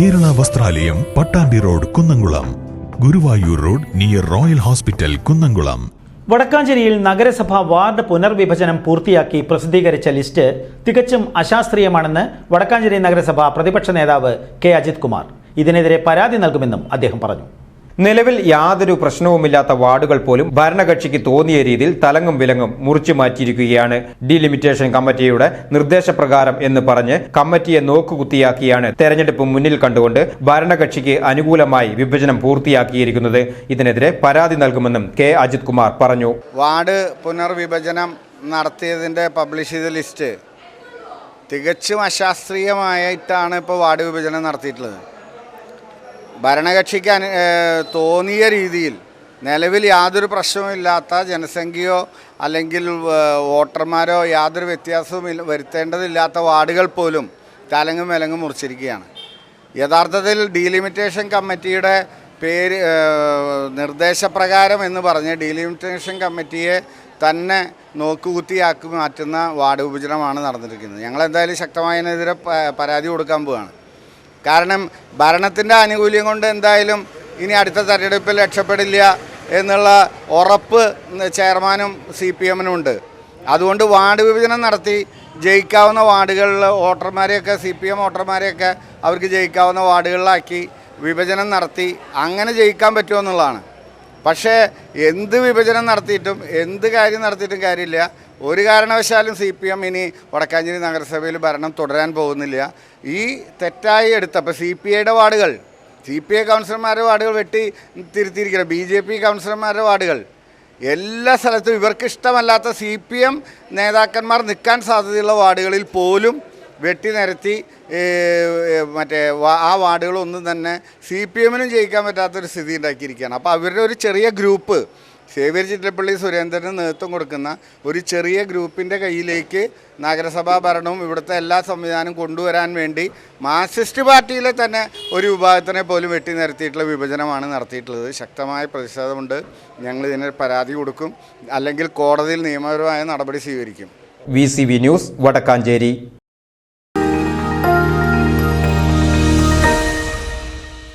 ദേവാലയം Pattambi road Kunnamkulam. Guruvayur road near royal hospital Kunnamkulam. വടക്കാഞ്ചേരിയിൽ നഗരസഭ ward പുനർവിഭജനം പൂർത്തിയാക്കി പ്രസിദ്ധീകരിച്ച ലിസ്റ്റ് തികച്ചും അശാസ്ത്രീയമാണെന്ന് വടക്കാഞ്ചേരി നഗരസഭ പ്രതിപക്ഷ നേതാവ് കെ. അജിത് കുമാർ ഇതിനെതിരെ പരാതി നൽകുമെന്നും അദ്ദേഹം പറഞ്ഞു. നിലവിൽ യാതൊരു പ്രശ്നവുമില്ലാത്ത വാർഡുകൾ പോലും ഭരണകക്ഷിക്ക് തോന്നിയ രീതിയിൽ തലങ്ങും വിലങ്ങും മുറിച്ചു മാറ്റിയിരിക്കുകയാണ്. ഡിലിമിറ്റേഷൻ കമ്മിറ്റിയുടെ നിർദ്ദേശപ്രകാരം എന്ന് പറഞ്ഞ് കമ്മിറ്റിയെ നോക്കുകുത്തിയാക്കിയാണ് തെരഞ്ഞെടുപ്പ് മുന്നിൽ കണ്ടുകൊണ്ട് ഭരണകക്ഷിക്ക് അനുകൂലമായി വിഭജനം പൂർത്തിയാക്കിയിരിക്കുന്നത്. ഇതിനെതിരെ പരാതി നൽകുമെന്നും കെ അജിത് കുമാർ പറഞ്ഞു. വാർഡ് പുനർവിഭജനം നടത്തിയതിന്റെ പബ്ലിഷ് ചെയ്ത ലിസ്റ്റ് തികച്ചും അശാസ്ത്രീയമായിട്ടാണ് ഇപ്പോൾ വാർഡ് വിഭജനം നടത്തിയിട്ടുള്ളത്. ഭരണകക്ഷിക്ക് അനു തോന്നിയ രീതിയിൽ നിലവിൽ യാതൊരു പ്രശ്നവുമില്ലാത്ത ജനസംഖ്യയോ അല്ലെങ്കിൽ വോട്ടർമാരോ യാതൊരു വ്യത്യാസവും വരുത്തേണ്ടതില്ലാത്ത വാർഡുകൾ പോലും തലങ്ങും വിലങ്ങും മുറിച്ചിരിക്കുകയാണ്. യഥാർത്ഥത്തിൽ ഡീലിമിറ്റേഷൻ കമ്മിറ്റിയുടെ പേര് നിർദ്ദേശപ്രകാരം എന്ന് പറഞ്ഞ് ഡീലിമിറ്റേഷൻ കമ്മിറ്റിയെ തന്നെ നോക്കുകുത്തിയാക്കി മാറ്റുന്ന വാർഡ് വിഭജനമാണ് നടന്നിരിക്കുന്നത്. ഞങ്ങൾ എന്തായാലും ശക്തമായതിനെതിരെ പരാതി കൊടുക്കാൻ പോവുകയാണ് കാരണം ഭരണത്തിന്റെ ആനുകൂല്യം കൊണ്ട് എന്തായാലും ഇനി അടുത്ത തെരഞ്ഞെടുപ്പിൽ രക്ഷപ്പെടില്ല എന്നുള്ള ഉറപ്പ് ചെയർമാനും സി പി എമ്മിനും ഉണ്ട് അതുകൊണ്ട് വാർഡ് വിഭജനം നടത്തി ജയിക്കാവുന്ന വാർഡുകളിൽ വോട്ടർമാരെയൊക്കെ സി പി എം വോട്ടർമാരെയൊക്കെ അവർക്ക് ജയിക്കാവുന്ന വാർഡുകളിലാക്കി വിഭജനം നടത്തി അങ്ങനെ ജയിക്കാൻ പറ്റുമെന്നുള്ളതാണ് പക്ഷേ എന്ത് വിഭജനം നടത്തിയിട്ടും എന്ത് കാര്യം നടത്തിയിട്ടും കാര്യമില്ല. ഒരു കാരണവശാലും സി പി എം ഇനി വടക്കാഞ്ചേരി നഗരസഭയിൽ ഭരണം തുടരാൻ പോകുന്നില്ല. ഈ തെറ്റായി എടുത്ത അപ്പോൾ സി പി ഐയുടെ വാർഡുകൾ സി പി ഐ കൗൺസിലർമാരുടെ വാർഡുകൾ വെട്ടി തിരുത്തിയിരിക്കണം ബി ജെ പി കൗൺസിലർമാരുടെ വാർഡുകൾ. എല്ലാ സ്ഥലത്തും ഇവർക്കിഷ്ടമല്ലാത്ത സി പി എം നേതാക്കന്മാർ നിൽക്കാൻ സാധ്യതയുള്ള വാർഡുകളിൽ പോലും വെട്ടി നിരത്തി മറ്റേ ആ വാർഡുകളൊന്നും തന്നെ സി പി എമ്മിനും ജയിക്കാൻ പറ്റാത്തൊരു സ്ഥിതി ഉണ്ടാക്കിയിരിക്കുകയാണ്. അപ്പോൾ അവരുടെ ഒരു ചെറിയ ഗ്രൂപ്പ് സേവ്യർ ചിറ്റപ്പള്ളി സുരേന്ദ്രന് നേതൃത്വം കൊടുക്കുന്ന ഒരു ചെറിയ ഗ്രൂപ്പിന്റെ കയ്യിലേക്ക് നഗരസഭാ ഭരണവും ഇവിടുത്തെ എല്ലാ സംവിധാനവും കൊണ്ടുവരാൻ വേണ്ടി മാർക്സിസ്റ്റ് പാർട്ടിയിലെ തന്നെ ഒരു വിഭാഗത്തിനെ പോലും വെട്ടി നിരത്തിയിട്ടുള്ള വിഭജനമാണ് നടത്തിയിട്ടുള്ളത്. ശക്തമായ പ്രതിഷേധമുണ്ട്. ഞങ്ങൾ ഇതിന് പരാതി കൊടുക്കും. അല്ലെങ്കിൽ കോടതിയിൽ നിയമപരമായ നടപടി സ്വീകരിക്കും. V news Vadakkanchery.